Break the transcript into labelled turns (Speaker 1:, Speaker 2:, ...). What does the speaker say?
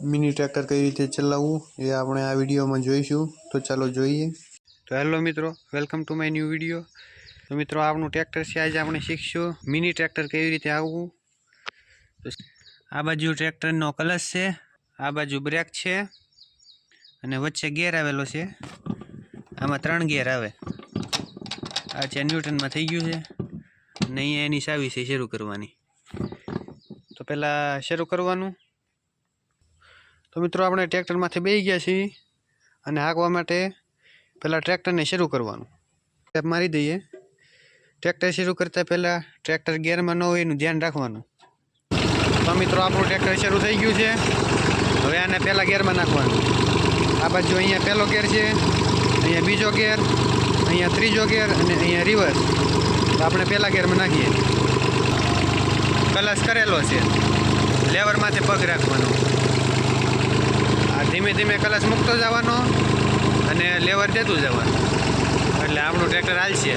Speaker 1: Mini tractor કઈ રીતે ચલાવવું એ આપણે આ વિડીયોમાં જોઈશું. તો ચાલો જોઈએ. તો હેલો મિત્રો, welcome to my new video. તો મિત્રો આપણું ટ્રેક્ટર છે, આજે આપણે શીખશું મિની ટ્રેક્ટર કેવી રીતે આવવું. આ બાજુ ટ્રેક્ટરનો કલશ છે, આ બાજુ બ્રેક છે, અને વચ્ચે ગેર આવેલો છે. આમાં ત્રણ ગેર આવે. આ છે ન્યૂટનમાં થઈ ગયું છે, અને અહીંયા એની સાવી છે શરૂ કરવાની. તો પહેલાં શરૂ કરવાનું. તો મિત્રો આપણે ટ્રેક્ટરમાંથી બેસી ગયા છીએ અને હાંકવા માટે પહેલાં ટ્રેક્ટરને શરૂ કરવાનું. ટેપ મારી દઈએ. ટ્રેક્ટર શરૂ કરતાં પહેલાં ટ્રેક્ટર ગેરમાં ન હોય એનું ધ્યાન રાખવાનું. તો મિત્રો, આપણું ટ્રેક્ટર શરૂ થઈ ગયું છે. હવે આને પહેલાં ગેરમાં નાખવાનું. આ બાજુ અહીંયા પહેલો ગેર છે, અહીંયા બીજો ગેર, અહીંયા ત્રીજો ગેર અને અહીંયા રિવર્સ. તો આપણે પહેલાં ગેરમાં નાખીએ. કલશ કરેલો છે. લેવરમાંથી પગ રાખવાનો. ધીમે ધીમે કલશ મૂકતો જવાનો અને લેવર દેતું જવાનું. એટલે આપણું ટ્રેક્ટર હાલશે.